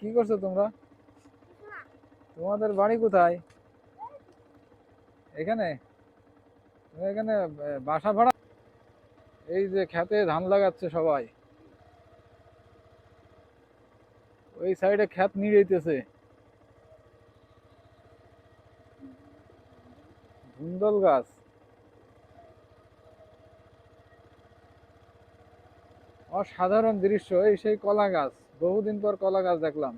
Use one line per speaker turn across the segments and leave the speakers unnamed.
কি করছ তোমরা? তোমাদের বাড়ি কোথায়? এখানে? এখানে বাসা ভাড়া? এই যে খেতে ধান লাগাচ্ছে সবাই। ওই সাইডে ক্ষেত নিড়াইতেছে ধুন্দল গাছ। অসাধারণ দৃশ্য, এই সেই কলা গাছ। বহুদিন পর কলা গাছ দেখলাম।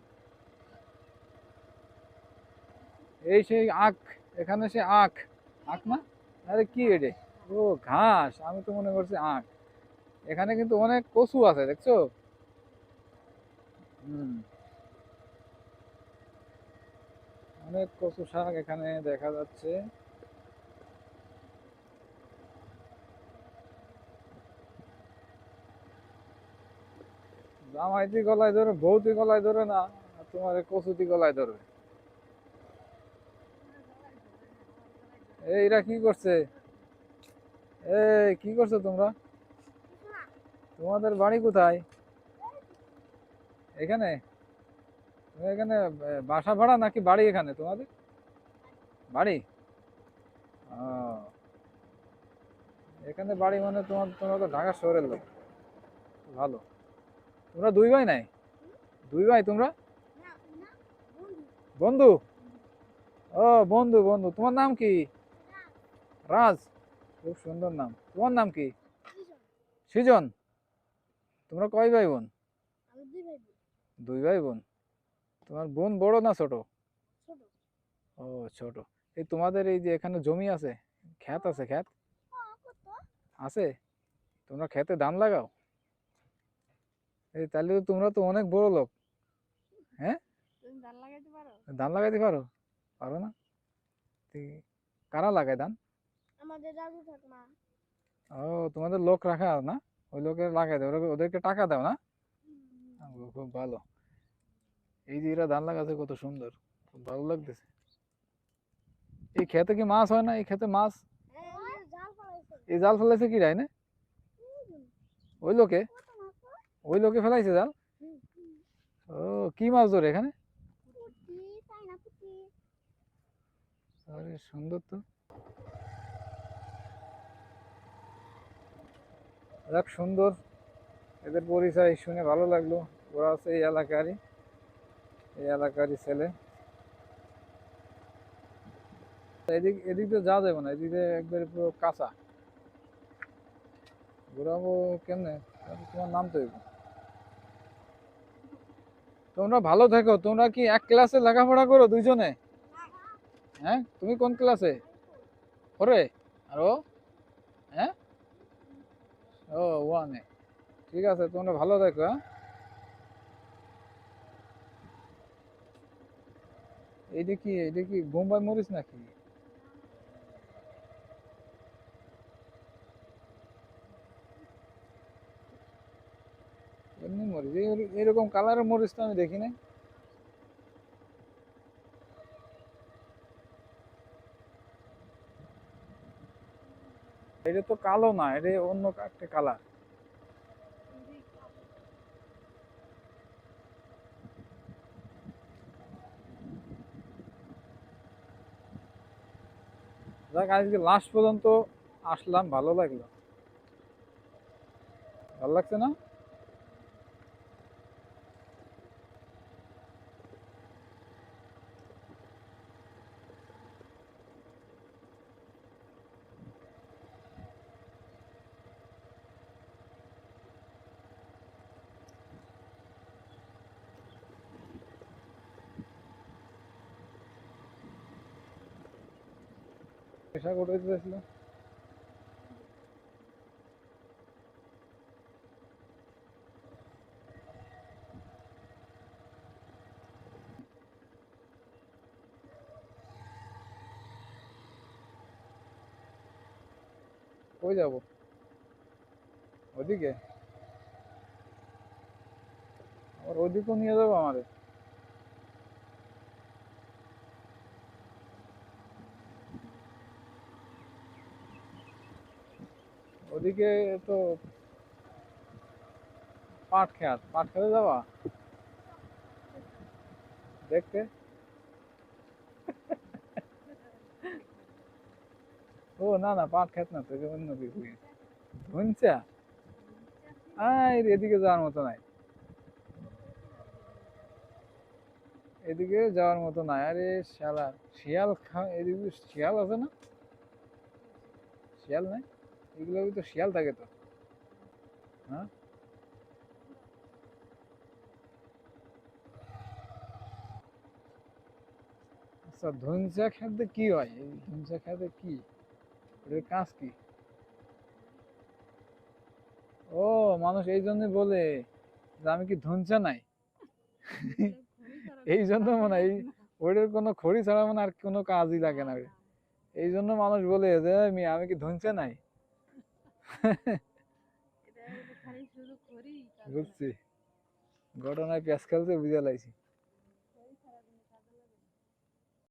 এই সেই আখ, এখানে সে আখ। আখ না? আরে কি এটে ও ঘাস, আমি তো মনে করছি আখ। এখানে কিন্তু অনেক কচু আছে, দেখছ? অনেক কচু শাক এখানে দেখা যাচ্ছে। জামাইতি গলায় ধরে বৌতি গলায় ধরে না তোমার কচুতি গলায় ধরবে এইরা কি করছে? এই, কি করছ তোমরা? তোমাদের বাড়ি কোথায়? এখানে? এখানে বাসা ভাড়া নাকি বাড়ি এখানে তোমাদের? বাড়ি? এখানে বাড়ি মানে তোমার, তোমরা তো ঢাকা শহরের লোক। ভালো। তোমরা দুই ভাই নাই? দুই ভাই তোমরা? বন্ধু। ও বন্ধু বন্ধু। তোমার নাম কি? রাজ। খুব সুন্দর নাম। তোমার নাম কি? সৃজন। তোমরা কয় ভাই বোন? দুই ভাই বোন। তোমার বোন বড় না ছোট? ও ছোট। এই তোমাদের এই যে এখানে জমি আছে ক্ষেত আছে ক্ষেত? আছে? তোমরা ক্ষেতে ধান লাগাও? এই তাহলে তো তোমরা তো অনেক বড় লোক। হ্যাঁ? ধান লাগাইতে পারো? পারো? না? কারা লাগায় ধান?
আমাদের দাদু ঠাকুমা
ও তোমাদের লোক রাখা না? ওই লোকের লাগাই দাও ওদেরকে টাকা দাও না? খুব ভালো। এই যে এরা ধান লাগাচ্ছে কত সুন্দর খুব ভালো লাগতেছে। এই খেতে কি মাছ হয় না? এই খেতে মাছ? এই জাল ফেলাইছে কি রায় না ওই লোকে? ওই লোকে ফেলাইছে জাল? ও কি মাছ ধরে এখানে? আরে সুন্দর তো। যাক সুন্দর। এদের পরিচয় শুনে ভালো লাগল। ওরা আছে এই এলাকারই। এই এলাকারই ছেলে। এদিক এদিক তো যাওয়া যাবে না। এদিকে একবারে পুরো কাঁচা। ঘোরাবো কেমনে? তোমার নাম তো। তোমরা ভালো থেকো, তোমরা কি এক ক্লাসে লেখাপড়া করো দুইজনে? হ্যাঁ? তুমি কোন ক্লাসে? ফোরে? আর ও? হ্যাঁ? ও, ওয়ানে। ঠিক আছে, তোমরা ভালো দেখো হ্যাঁ? এইটা কি এইটা কি বোম্বাই মরিচ নাকি? এমনি মরিচ। এরকম কালারের মরিচ তো আমি দেখি নাই। এটা তো কালো না, এটা অন্য একটা কালার যাক, আজকে লাস্ট পর্যন্ত আসলাম, ভালো লাগল। ভালো লাগছে না? পেশা কোথায় দিয়েছিল কই যাব? ওদিকে আবার ওদিকেও নিয়ে যাব আমারে ওদিকে তো পাট খেত পাট খেতে যাবা? দেখতে? ও, না না, পাট খেত না তো এটা অন্য কিছু ধুনচা এদিকে যাওয়ার মতো নাই। এদিকে যাওয়ার মতো নাই। আরে শালা, শিয়াল খা এদিকে শিয়াল আছে না? শিয়াল নাই? এগুলো তো শিয়াল থাকে তো। হ্যাঁ? আচ্ছা ধনসা খেতে কি হয়? এই ধনসা খেতে কি? এর কাজ কি? ও মানুষ এই জন্য বলে যে আমি কি ধনসা নাই? এই জন্য মনে হয় এই ওইটার কোনো খড়ি ছাড়া মানে আর কোনো কাজই লাগে না। এই জন্য মানুষ বলে যে আমি কি ধনসা নাই? বুঝছি। ঘটনায় পেঁচ খেলতে বুঝে লাইছি